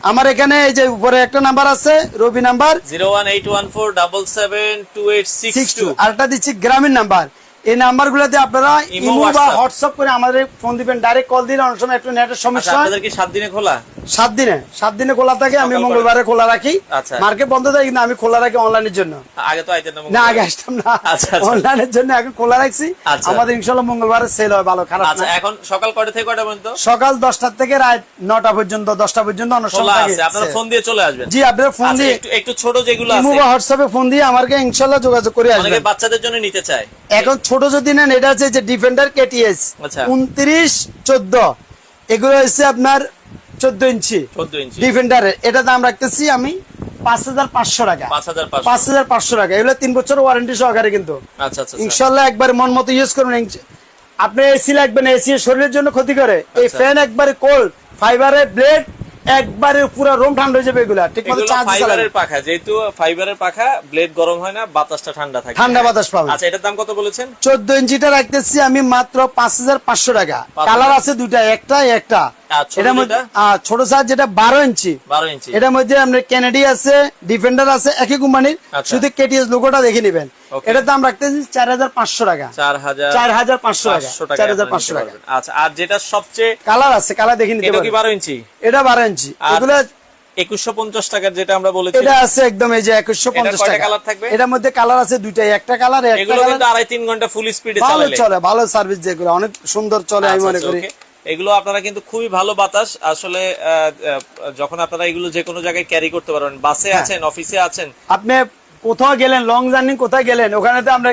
Speaker 3: আমার এখানে এই যে উপরে একটা নাম্বার আছে রবি নাম্বার।
Speaker 1: 01814772862
Speaker 3: six two. আরেকটা দিচ্ছি গ্রামীণ নাম্বার। এই নাম্বার গুলোতে আপনারা
Speaker 1: ইমো,
Speaker 3: বা হোয়াটসঅ্যাপ করে আমাদের ফোন দিবেন। ডাইরেক্ট কল দিলে অনেক সময় একটু নেটের
Speaker 1: আচ্ছা
Speaker 3: সমস্যা
Speaker 1: আপনাদের কি সাত দিনে খোলা?
Speaker 3: সাত দিনে সাত দিনে খোলা থাকে আমি মঙ্গলবারে খোলা রাখি।
Speaker 1: আচ্ছা।
Speaker 3: মার্কেট বন্ধ থাকে কিন্তু আমি খোলা রাখি অনলাইনের জন্য।
Speaker 1: আগে তো আইতেন না
Speaker 3: না আগে আসতাম না।
Speaker 1: আচ্ছা।
Speaker 3: অনলাইনের জন্য এখন খোলা রাখছি। আমাদের ইনশাল্লাহ মঙ্গলবারে সেল হয় ভালো খারাপ
Speaker 1: আচ্ছা এখন সকাল কয়টা থেকে কয়টা পর্যন্ত?
Speaker 3: সকাল দশটা থেকে রাত নটা পর্যন্ত দশটা পর্যন্ত অনেক সময়
Speaker 1: আছে
Speaker 3: থাকে।
Speaker 1: আপনারা ফোন দিয়ে চলে আসবেন।
Speaker 3: জি আপনারা ফোন দিয়ে
Speaker 1: একটু একটু ছোট যেগুলো আছে।
Speaker 3: ইমো বা হোয়াটসঅ্যাপে ফোন দিয়ে আমাকে ইনশাল্লাহ যোগাযোগ করে
Speaker 1: অনেকে
Speaker 3: আসবেন।
Speaker 1: বাচ্চাদের জন্য নিতে চায়।
Speaker 3: এখন ছোট যদি নেন এটা হচ্ছে যে ডিফেন্ডার কেটিএস
Speaker 1: আচ্ছা।
Speaker 3: উনত্রিশ চোদ্দ। এগুলো হচ্ছে আপনার চোদ্দ ইঞ্চি।
Speaker 1: 14 ইঞ্চি।
Speaker 3: ডিফেন্ডারের এটা দাম রাখতেছি আমি পাঁচ হাজার পাঁচশো টাকা। পাঁচ হাজার পাঁচশো। টাকা। এগুলো তিন বছর ওয়ারেন্টি সহকারে কিন্তু।
Speaker 1: আচ্ছা আচ্ছা।
Speaker 3: ইনশাল্লাহ একবার মন মতো ইউজ করুন। আপনি এসি লাগবেন এসি শরীরের জন্য ক্ষতি করে। এই। ফ্যান একবারে কোল্ড ফাইবারের ব্লেড একবারে পুরো রুম ঠান্ডা হয়ে যাবে এগুলা। ঠিক মতো চার্জ
Speaker 1: ফাইবারের পাখা যেহেতু ফাইবারের পাখা ব্লেড গরম হয় না বাতাসটা ঠান্ডা থাকে।
Speaker 3: ঠান্ডা বাতাস পাবে।
Speaker 1: আচ্ছা এটার দাম কত বলেছেন?
Speaker 3: চোদ্দ ইঞ্চিটা রাখতেছি আমি মাত্র পাঁচ হাজার পাঁচশো টাকা। কালার আছে দুইটা একটা একটা। এটার মধ্যে ছোট সাইজ যেটা বারো ইঞ্চি
Speaker 1: বারো ইঞ্চি
Speaker 3: এটার মধ্যে আপনার ক্যানেডি আছে ডিফেন্ডার আছে একই কোম্পানির
Speaker 1: আচ্ছা।
Speaker 3: শুধু কেটিএস লোগোটা দেখে নেবেন। এটার দাম রাখতেছি চার হাজার পাঁচশো টাকা।
Speaker 1: চার হাজার
Speaker 3: পাঁচশো টাকা। চার হাজার পাঁচশো টাকা।
Speaker 1: আচ্ছা আর যেটা সবচেয়ে
Speaker 3: কালার আছে কালার দেখে নিতে
Speaker 1: এটা বারো ইঞ্চি
Speaker 3: এটা বারো ইঞ্চি এগুলো
Speaker 1: একুশশো পঞ্চাশ টাকার যেটা আমরা বলেছি।
Speaker 3: এটা আছে একদম এই যে একুশশো পঞ্চাশ টাকা।
Speaker 1: colour থাকবে?
Speaker 3: এটার মধ্যে কালার আছে দুইটাই একটা কালার
Speaker 1: এগুলো কিন্তু আড়াই তিন ঘণ্টা ফুল স্পিডে
Speaker 3: ভালো চলে ভালো সার্ভিস যেগুলো অনেক সুন্দর চলে আমি
Speaker 1: আচ্ছা,
Speaker 3: মনে
Speaker 1: আচ্ছা,
Speaker 3: করি।
Speaker 1: এগুলো আপনারা কিন্তু খুবই ভালো বাতাস। আসলে যখন আপনারা এগুলো যে কোনো জায়গায় ক্যারি করতে পারবেন। বাসে
Speaker 3: হ্যাঁ।
Speaker 1: আছেন অফিসে আছেন।
Speaker 3: আপনি কোথাও গেলেন লং জার্নি কোথায় গেলেন ওখানে তো আমরা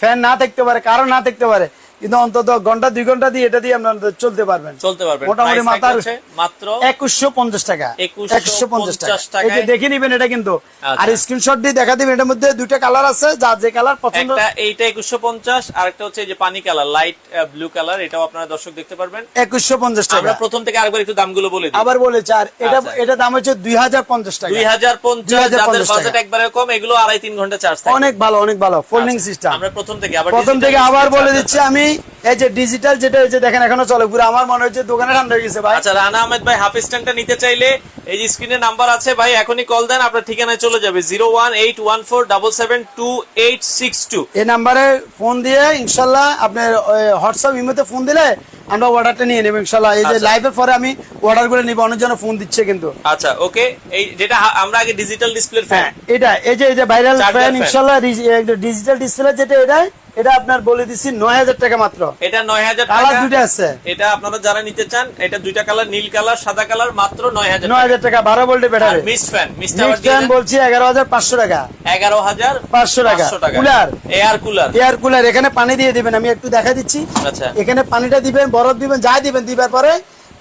Speaker 3: ফ্যান না থাকতে পারে কারও না থাকতে পারে কিন্তু অন্তত ঘণ্টা দুই ঘণ্টা দিয়ে এটা দিয়ে আপনারা চলতে পারবেন।
Speaker 1: চলতে পারবেন।
Speaker 3: মোটামুটি মাথার
Speaker 1: মাত্র
Speaker 3: একুশশো পঞ্চাশ টাকা।
Speaker 1: 2150
Speaker 3: টাকা। এই যে দেখে নিবেন এটা কিন্তু।
Speaker 1: আচ্ছা।
Speaker 3: আর স্ক্রিনশট দিয়ে দেখা দিবেন এটার মধ্যে দুইটা কালার আছে যার যে কালার পছন্দ।
Speaker 1: এইটা একুশশো পঞ্চাশ আর একটা হচ্ছে যে পানি কালার লাইট ব্লু কালার এটাও আপনারা দর্শক দেখতে পারবেন।
Speaker 3: একুশশো পঞ্চাশ টাকা।
Speaker 1: আমরা প্রথম থেকে আরেকবার একটু দামগুলো বলে
Speaker 3: আবার বলেছে আর এটা
Speaker 1: আচ্ছা।
Speaker 3: এটা দাম হচ্ছে দুই হাজার পঞ্চাশ টাকা।
Speaker 1: দুই হাজার পঞ্চাশ যাদের
Speaker 3: টাকা।
Speaker 1: বাজেট একবারে কম এগুলো আড়াই তিন ঘণ্টা চার্জ
Speaker 3: অনেক ভালো অনেক ভালো ফোল্ডিং সিস্টেম
Speaker 1: আমরা প্রথম থেকে আবার
Speaker 3: প্রথম থেকে আবার বলে দিচ্ছি আমি এই যে ডিজিটাল যেটা যে দেখেন এখনও চলে পুরো আমার মনে হচ্ছে দোকানে ঠান্ডা হয়ে গেছে ভাই।
Speaker 1: আচ্ছা রানা আহমেদ ভাই হাফ স্ট্যান্ডটা নিতে চাইলে এই যে স্ক্রিনে নাম্বার আছে ভাই এখনই কল দেন আপনার ঠিকানায় চলে যাবে zero one eight one four double seven two eight six two
Speaker 3: এই নাম্বারে ফোন দিয়ে ইনশাল্লাহ আপনার হোয়াটসঅ্যাপ ইমোতে ফোন দিলে আমরা অর্ডারটা নিয়ে নেব এই যে
Speaker 1: আচ্ছা।
Speaker 3: লাইভের পরে আমি অর্ডার করে নিবো অনেকজন ফোন দিচ্ছে কিন্তু।
Speaker 1: আচ্ছা ওকে এই যেটা আমরা আগে ডিজিটাল ডিসপ্লে ফ্যান
Speaker 3: এটা এই যে এই যে ভাইরাল ফ্যান ডিজিটাল ডিসপ্লে যেটা এটা এটা আপনার বলে দিচ্ছি নয় হাজার টাকা মাত্র।
Speaker 1: এটা নয় হাজার
Speaker 3: কালার দুটো আছে।
Speaker 1: এটা আপনারা যারা নিতে চান এটা দুইটা কালার নীল কালার সাদা কালার মাত্র নয় হাজার
Speaker 3: নয় হাজার টাকা বারো ভোল্টের battery
Speaker 1: mist fan
Speaker 3: next time বলছি এগারো হাজার পাঁচশো টাকা।
Speaker 1: এগারো হাজার
Speaker 3: পাঁচশো টাকা। Cooler
Speaker 1: air cooler
Speaker 3: air cooler এখানে পানি দিয়ে দিবেন আমি একটু দেখা দিচ্ছি।
Speaker 1: আচ্ছা।
Speaker 3: এখানে পানিটা দিবেন বরফ দিবেন যা দিবেন দিবার পরে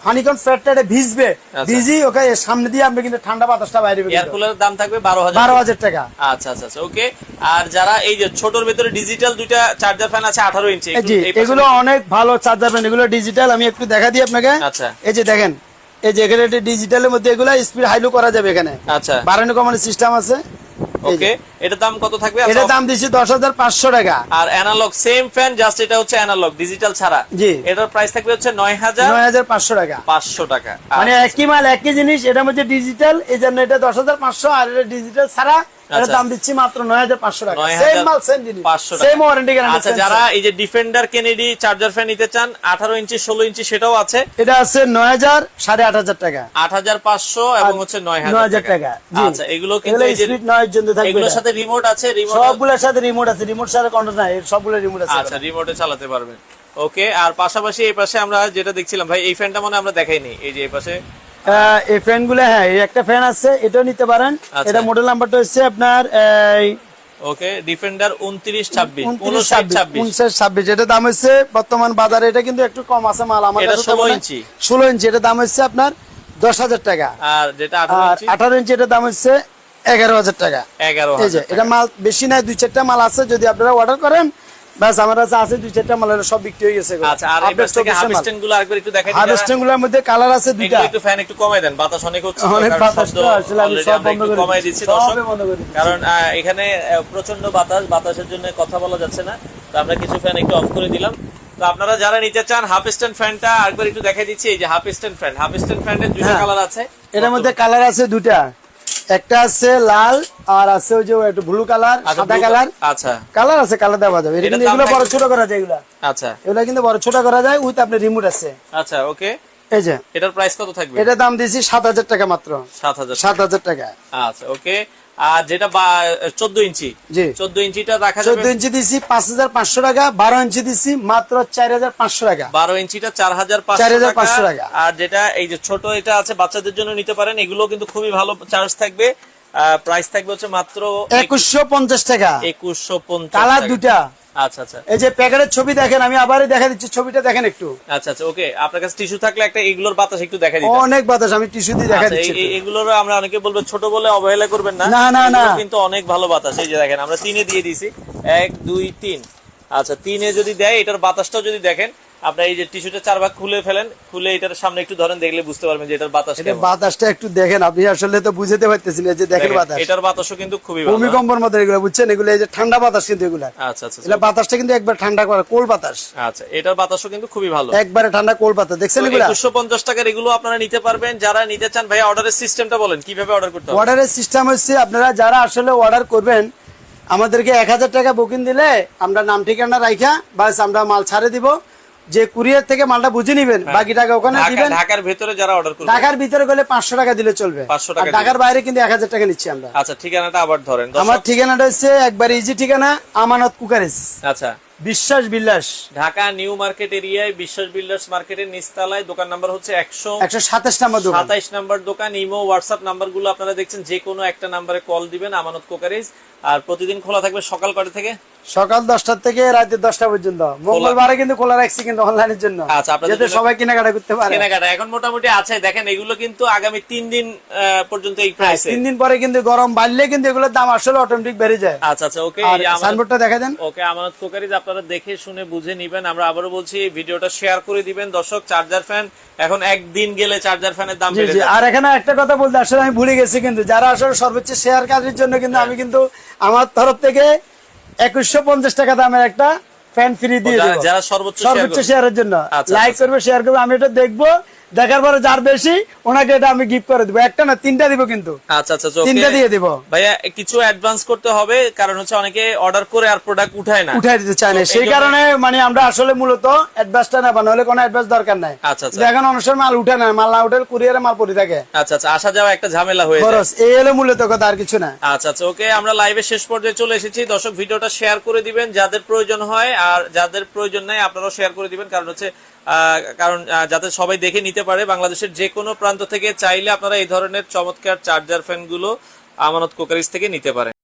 Speaker 3: হানিকন ফ্যাটটা ভিজবে
Speaker 1: আচ্ছা।
Speaker 3: ভিজি ওকে সামনে দিয়ে আপনি কিন্তু ঠান্ডা বাতাসটা বাইরে বের
Speaker 1: এয়ার। কুলারের দাম থাকবে
Speaker 3: টাকা
Speaker 1: আচ্ছা আচ্ছা আচ্ছা ওকে আর যারা এই যে ছোটর ভিতরে ডিজিটাল দুইটা চার্জার ফ্যান আছে আঠারো ইঞ্চি
Speaker 3: জি এগুলো অনেক ভালো চার্জার ফ্যান এগুলো ডিজিটাল আমি একটু দেখা দিই আপনাকে
Speaker 1: আচ্ছা।
Speaker 3: এই যে দেখেন এই যে এখানে ডিজিটালের মধ্যে এগুলো স্পিড হাইলো করা যাবে এখানে
Speaker 1: আচ্ছা
Speaker 3: বাড়ানো কমানোর সিস্টেম আছে।
Speaker 1: ওকে দাম কত থাকবে?
Speaker 3: এটা দাম হাজার পাঁচশো টাকা।
Speaker 1: আর অ্যানালগ সেম ফ্যান জাস্ট এটা হচ্ছে অ্যানালগ ডিজিটাল ছাড়া।
Speaker 3: জি।
Speaker 1: এটার প্রাইস থাকবে হচ্ছে নয় হাজার
Speaker 3: নয় হাজার পাঁচশো টাকা।
Speaker 1: পাঁচশো টাকা।
Speaker 3: মানে
Speaker 1: আচ্ছা,
Speaker 3: একই মাল একই জিনিস এটার মধ্যে ডিজিটাল এই জন্য এটা দশ হাজার পাঁচশো আর এটা ডিজিটাল ছাড়া এটা। দাম দিচ্ছি মাত্র নয় হাজার পাঁচশো টাকা। সেম মাল সেম জিনিস।
Speaker 1: পাঁচশো টাকা।
Speaker 3: সেম ওয়ারেন্টি
Speaker 1: আচ্ছা যারা এই যে ডিফেন্ডার কেনেডি চার্জার ফ্যান নিতে চান আঠারো ইঞ্চি সেটাও আছে।
Speaker 3: এটা টাকা।
Speaker 1: আট হাজার পাঁচশো এবং হচ্ছে নয়
Speaker 3: নয় হাজার টাকা
Speaker 1: আচ্ছা এগুলো কিন্তু এই যে
Speaker 3: স্পিড নয়ের জন্য থাকবে
Speaker 1: এগুলোর সাথে রিমোট আছে রিমোট
Speaker 3: সবগুলোর সাথে রিমোট আছে রিমোট কন্ট্রোল নাই সবগুলো রিমোট আছে
Speaker 1: আচ্ছা রিমোটে চালাতে পারবেন। ওকে আর পাশাপাশি এই পাশে আমরা যেটা দেখছিলাম ভাই এই ফ্যানটা মনে হয় আমরা দেখাইনি। এই যে এই পাশে
Speaker 3: এই ফ্যানগুলো হ্যাঁ এই একটা ফ্যান আছে এটাও নিতে পারেন।
Speaker 1: আচ্ছা।
Speaker 3: এটা মডেল নাম্বারটা হচ্ছে আপনার
Speaker 1: ওকে ডিফেন্ডার
Speaker 3: এটা দাম হচ্ছে বর্তমান বাজারে এটা কিন্তু একটু কম আছে মাল আমার কাছে
Speaker 1: 16 ইঞ্চি।
Speaker 3: ষোলো ইঞ্চি এটা দাম হচ্ছে আপনার দশ হাজার টাকা।
Speaker 1: আর যেটা ইঞ্চি?
Speaker 3: ইঞ্চি দাম হচ্ছে এগারো হাজার টাকা। এটা মাল বেশি নাই দুই চারটা মাল আছে যদি আপনারা অর্ডার করেন ব্যাস আমার কাছে আছে দুই চারটা মাল সব বিক্রি হয়ে গেছে এগুলো।
Speaker 1: আচ্ছা আরগুলো আরেকবার একটু দেখাই দিই
Speaker 3: হার্ভেস্টিংগুলোর মধ্যে কালার আছে দুইটা
Speaker 1: একটু ফ্যান একটু কমাই দেন বাতাস অনেক হচ্ছে
Speaker 3: অনেক
Speaker 1: কারণ
Speaker 3: বাতাস আসলে আমি সব বন্ধ করে
Speaker 1: কমাই
Speaker 3: দিচ্ছি।
Speaker 1: দর্শক। কারণ এখানে প্রচণ্ড বাতাস বাতাসের জন্য কথা বলা যাচ্ছে না তো আমরা কিছু ফ্যান একটু অফ করে দিলাম তো আপনারা যারা নিতে চান হাফ স্ট্যান্ড ফ্যানটা আরেকবার একটু দেখাই দিচ্ছি এই যে half stand fan half stand ফ্যানের দুইটা
Speaker 3: হ্যাঁ।
Speaker 1: কালার আছে
Speaker 3: এটার মধ্যে কালার আছে দুটা একটা আছে লাল আর আছে ওই যে একটু ব্লু কালার
Speaker 1: আচ্ছা,
Speaker 3: সাদা কালার
Speaker 1: আচ্ছা।
Speaker 3: কালার আছে কালার দেওয়া যাবে। এটা কিন্তু এগুলো বড় ছোট করা যায় এগুলা।
Speaker 1: আচ্ছা।
Speaker 3: এগুলা কিন্তু বড় ছোট করা যায় উইথ আপনার রিমোট আছে।
Speaker 1: আচ্ছা ওকে।
Speaker 3: এই যে।
Speaker 1: এটার প্রাইস কত থাকবে?
Speaker 3: এটা দাম দিছি সাত হাজার টাকা মাত্র।
Speaker 1: সাত হাজার
Speaker 3: সাত হাজার টাকা।
Speaker 1: আচ্ছা ওকে। আর যেটা চোদ্দ ইঞ্চি। চোদ্দ ইঞ্চিটা রাখা
Speaker 3: চোদ্দ ইঞ্চি দিছি পাঁচ হাজার পাঁচশো টাকা বারো ইঞ্চি দিছি মাত্র চার হাজার পাঁচশো টাকা।
Speaker 1: বারো ইঞ্চিটা চার হাজার
Speaker 3: 4,500 টাকা।
Speaker 1: আর যেটা এই যে ছোট এটা আছে বাচ্চাদের জন্য নিতে পারেন। এগুলো কিন্তু খুবই ভালো চার্জ থাকবে। প্রাইস থাকবে হচ্ছে মাত্র
Speaker 3: একুশশো পঞ্চাশ টাকা।
Speaker 1: একুশশো পঞ্চাশ
Speaker 3: কালার দুটা
Speaker 1: আচ্ছা আচ্ছা।
Speaker 3: এই যে প্যাকেটের ছবি দেখেন আমি আবারই দেখা দিচ্ছি ছবিটা দেখেন একটু।
Speaker 1: আচ্ছা আচ্ছা ওকে আপনার কাছে টিস্যু থাকলে একটা এগুলোর বাতাস একটু দেখা
Speaker 3: অনেক বাতাস আমি টিস্যু দিয়ে দেখা দিচ্ছি
Speaker 1: এগুলোর আমরা অনেকে বলব ছোট বলে অবহেলা করবেন না।
Speaker 3: না, না, না।
Speaker 1: কিন্তু অনেক ভালো বাতাস। এই যে দেখেন আমরা তিনে দিয়ে দিছি এক দুই তিন। আচ্ছা তিনে যদি দেয় এটার বাতাসটাও যদি দেখেন আপনার এই যে টিস্যুটা চার ভাগ খুলে ফেলেন খুলে এটার সামনে একটু ধরেন দেখলে বুঝতে পারবেন যে এটার বাতাস
Speaker 3: এটা বাতাসটা একটু দেখেন আপনি আসলে তো বুঝতে পারতেছেন যে দেখেন বাতাস।
Speaker 1: এটার বাতাসও কিন্তু খুবই ভালো।
Speaker 3: ভূমিকম্পের মতো এগুলো বুঝছেন? এগুলো এই যে ঠান্ডা বাতাস কিন্তু এগুলা।
Speaker 1: আচ্ছা আচ্ছা
Speaker 3: এগুলা বাতাসটা কিন্তু একবার ঠান্ডা করা কোল বাতাস।
Speaker 1: আচ্ছা এটার বাতাসও কিন্তু খুবই ভালো।
Speaker 3: একবারে ঠান্ডা কোল বাতাস দেখছেন এগুলা?
Speaker 1: একুশশো পঞ্চাশ টাকার এগুলো আপনারা নিতে পারবেন। যারা নিতে চান ভাই অর্ডারের সিস্টেমটা বলেন কীভাবে অর্ডার করতে হবে?
Speaker 3: অর্ডারের সিস্টেম হচ্ছে আপনারা যারা আসলে অর্ডার করবেন আমাদেরকে এক হাজার টাকা বুকিং দিলে আমরা নাম ঠিকানা রাইখা বাস আমরা মাল ছাড়ে দিব। যে কুরিয়ার থেকে মালটা বুঝে নিবেন বাকি টাকা ওখানে দিবেন।
Speaker 1: ঢাকার ভেতরে যারা অর্ডার করবে।
Speaker 3: ঢাকার ভিতরে গেলে পাঁচশো টাকা দিলে চলবে।
Speaker 1: 500 টাকা
Speaker 3: ঢাকার বাইরে কিন্তু এক হাজার টাকা নিচ্ছি আমরা।
Speaker 1: আচ্ছা ঠিকানাটা আবার ধরেন।
Speaker 3: আমার ঠিকানাটা হচ্ছে একবার ইজি ঠিকানা আমানত কুকারিস
Speaker 1: আচ্ছা।
Speaker 3: বিশ্বাস বিল্লাস
Speaker 1: ঢাকা নিউ মার্কেট এরিয়ায় বিশ্বাস বিল্লাস মার্কেটের নিচতলায় দোকান নাম্বার হচ্ছে একশো
Speaker 3: একশো সাতাশ নাম্বার দোকান।
Speaker 1: সাতাইশ নাম্বার দোকান ইমো হোয়াটসঅ্যাপ নাম্বারগুলো আপনারা দেখছেন যে কোনো একটা নাম্বারে কল দিবেন আমানত কোকারিজ। আর প্রতিদিন খোলা থাকবে সকাল কটা থেকে?
Speaker 3: সকাল দশটা থেকে রাতে দশটা পর্যন্ত। মঙ্গলবারে কিন্তু খোলা রাখছি কিন্তু অনলাইনের জন্য।
Speaker 1: আচ্ছা,
Speaker 3: যাতে সবাই কেনাকাটা করতে পারে।
Speaker 1: কেনাকাটা এখন মোটামুটি আছে। দেখেন এগুলো কিন্তু আগামী তিন দিন পর্যন্ত এই প্রাইসে
Speaker 3: তিন দিন পরে কিন্তু গরম বাড়লে কিন্তু এগুলোর দাম আসলে অটোমেটিক বেড়ে যায়।
Speaker 1: আচ্ছা আচ্ছা ওকে
Speaker 3: সাইনবোর্ডটা দেখা দেন।
Speaker 1: ওকে আমানত কোকারিজ আপনারা দেখে শুনে বুঝে নিবেন আমরা আবারও বলছি ভিডিওটা শেয়ার করে দিবেন। দর্শক চার্জার ফ্যান এখন একদিন গেলে চার্জার ফ্যানের দাম বেড়ে যাচ্ছে
Speaker 3: আর এখানে একটা কথা বলতে আসলে আমি ভুলে গেছি কিন্তু যারা আসলে সর্বোচ্চ শেয়ার কাজের জন্য কিন্তু আমি কিন্তু আমার তরফ থেকে একুশশো পঞ্চাশ টাকা দামের একটা ফ্যান ফ্রি দিয়ে
Speaker 1: যারা- সর্বোচ্চ
Speaker 3: সর্বোচ্চ শেয়ারের জন্য।
Speaker 1: আচ্ছা,
Speaker 3: লাইক
Speaker 1: আচ্ছা।
Speaker 3: করবে শেয়ার করবে আমি এটা দেখব। দেখার পরে যার বেশি ওনাকে এটা আমি গিফট করে দেবো। একটা না তিনটা দিব কিন্তু।
Speaker 1: আচ্ছা আচ্ছা আচ্ছা,
Speaker 3: তিনটা দিয়ে দিব।
Speaker 1: ভাইয়া কিছু অ্যাডভান্স করতে হবে কারণ হচ্ছে অনেকে অর্ডার করে আর প্রোডাক্ট উঠায় না।
Speaker 3: উঠাই দিতে চাই না। সেই কারণে মানে আমরা আসলে মূলত অ্যাডভান্সটা নেবা নাহলে কোনো অ্যাডভান্স দরকার নাই।
Speaker 1: আচ্ছা, আচ্ছা।
Speaker 3: দেখেন অনেক সময় মাল উঠে না মাল না উঠে কুরিয়ারে মাল পড়ে থাকে।
Speaker 1: আচ্ছা আচ্ছা আসা যাওয়া একটা ঝামেলা হয়ে যায়।
Speaker 3: এই হলো মূলত কথা আর কিছু না।
Speaker 1: আচ্ছা আচ্ছা ওকে আমরা লাইভে শেষ পর্যায়ে চলে এসেছি। দর্শক ভিডিওটা শেয়ার করে দিবেন যাদের প্রয়োজন হয় আর যাদের প্রয়োজন নাই আপনারাও শেয়ার করে দিবেন কারণ হচ্ছে কারণ যাতে সবাই দেখে নিতে পারে, বাংলাদেশের যে কোনো প্রান্ত থেকে চাইলে আপনারা এই ধরনের চমৎকার চার্জার ফ্যানগুলো আমানত কোকারিজ থেকে নিতে পারেন।